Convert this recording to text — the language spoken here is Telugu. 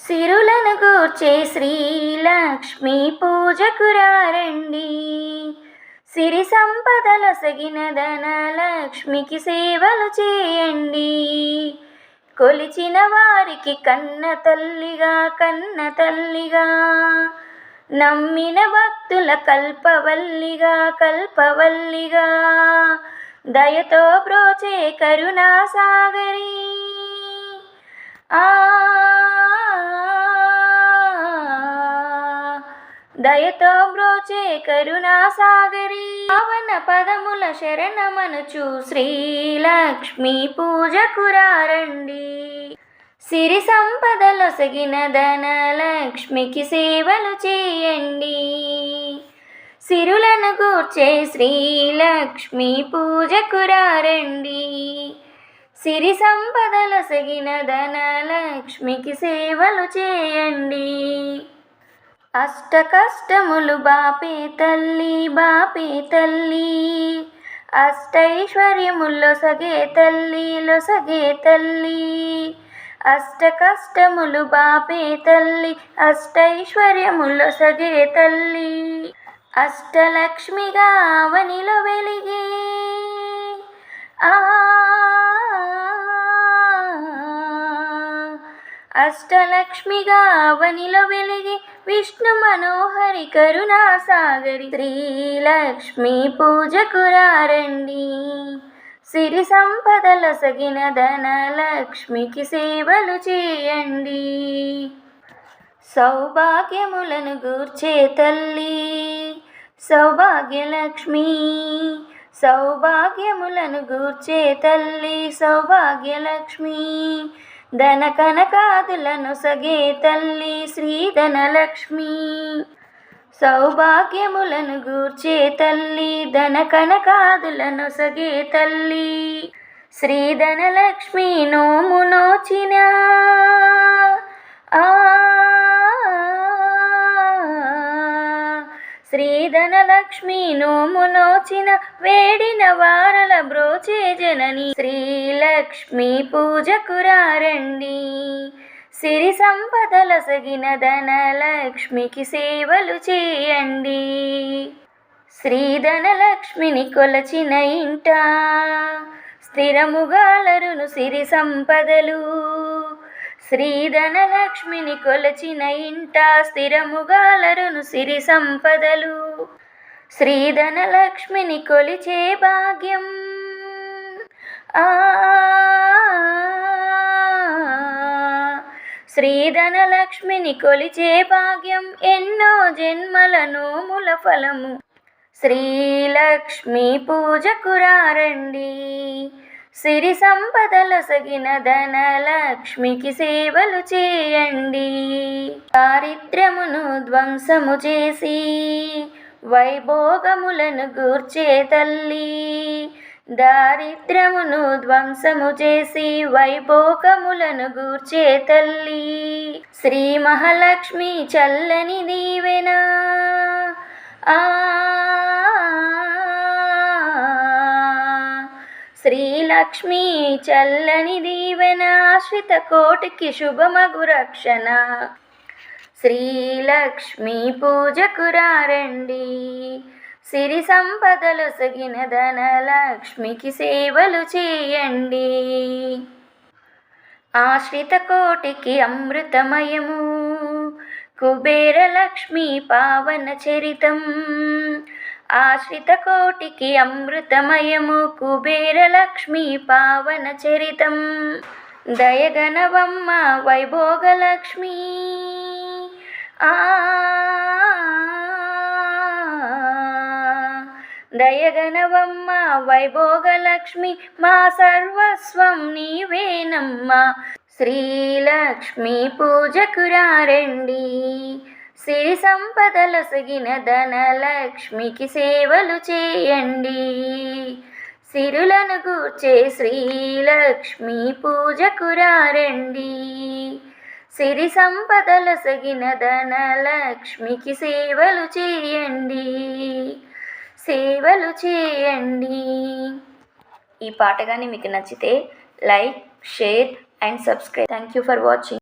సిరులను గూర్చే శ్రీలక్ష్మి పూజకు రారండి. సిరి సంపదల సగిన ధనలక్ష్మికి సేవలు చేయండి. కొలిచిన వారికి కన్న తల్లిగా కన్న తల్లిగా నమ్మిన భక్తుల కల్పవల్లిగా కల్పవల్లిగా దయతో బ్రోచే కరుణా దయతో బ్రోచే కరుణా సాగరి పవన పదముల శరణమనుచు శ్రీలక్ష్మి పూజ కురారండి సిరి సంపదలొసగిన ధనలక్ష్మికి సేవలు చేయండి. సిరులను కూర్చే శ్రీలక్ష్మి పూజ కురారండి సిరి సంపదలొసగిన ధనలక్ష్మికి సేవలు చేయండి. అష్ట కష్టములు బాపే తల్లి బాపే తల్లి. అష్టైశ్వర్యముల్లో సగే తల్లి లొసగే తల్లి. అష్ట కష్టములు బాపే తల్లి అష్టైశ్వర్యముల్లో సగే తల్లి. అష్టలక్ష్మిగా అవనిలో వెలిగే. ఆ అష్టలక్ష్మిగా అవనిలో వెలిగి. విష్ణు మనోహరి కరుణాసాగరి శ్రీలక్ష్మి పూజకు సిరి సంపదల సగిన ధనలక్ష్మికి సేవలు చేయండి. సౌభాగ్యములను గూర్చే తల్లి సౌభాగ్యలక్ష్మి సౌభాగ్యములను గూర్చే తల్లి సౌభాగ్యలక్ష్మి ధన కనకాదులను సగే తల్లి శ్రీధనలక్ష్మి. సౌభాగ్యములను గూర్చే తల్లి ధన కనకాదులను సగే తల్లి శ్రీధనలక్ష్మి నోము నోచిన. ఆ ధనలక్ష్మి నోమునోచిన వేడిన వారల బ్రోచే జనని. శ్రీలక్ష్మి పూజకు రండి సిరి సంపదల సగిన ధనలక్ష్మికి సేవలు చేయండి. శ్రీ ధనలక్ష్మిని కొలచిన ఇంట స్థిరముగాలరును సిరి సంపదలు. శ్రీధనలక్ష్మిని కొలచిన ఇంట స్థిరముగాలరును సిరి సంపదలు. శ్రీధనలక్ష్మిని కొలిచే భాగ్యం. ఆ శ్రీధనలక్ష్మిని కొలిచే భాగ్యం ఎన్నో జన్మల నోముల ఫలము. శ్రీలక్ష్మి పూజకు రారండి సిరి సంపదల సగిన ధనలక్ష్మికి సేవలు చేయండి. దారిద్ర్యమును ధ్వంసము చేసి వైభోగములను గూర్చే తల్లి. దారిద్ర్యమును ధ్వంసము చేసి వైభోగములను గూర్చే తల్లి. శ్రీ మహాలక్ష్మి చల్లని దీవెనా ఆ లక్ష్మీ చల్లని దీవెన ఆశ్రిత కోటికి శుభమగు రక్షణ. శ్రీలక్ష్మి పూజకు రండి సిరి సంపదలు సగిన ధనలక్ష్మికి సేవలు చేయండి. ఆశ్రిత కోటికి అమృతమయము కుబేర లక్ష్మి పావన చరితం. ఆశ్రిత కోటికి అమృతమయము కుబేర లక్ష్మి పావన చరితం. దయగనవమ్మ వైభోగలక్ష్మి. ఆ దయగనవమ్మ వైభోగలక్ష్మి మా సర్వస్వం నీవేనమ్మ. శ్రీలక్ష్మి పూజకురారండి. సిరి సంపదల సగిన ధనలక్ష్మికి సేవలు చేయండి. సిరులను గూర్చే శ్రీలక్ష్మి పూజకు రారండి. సిరి సంపదల సగిన ధనలక్ష్మికి సేవలు చేయండి. సేవలు చేయండి. ఈ పాట కానీ మీకు నచ్చితే like share and subscribe. Thank you for watching.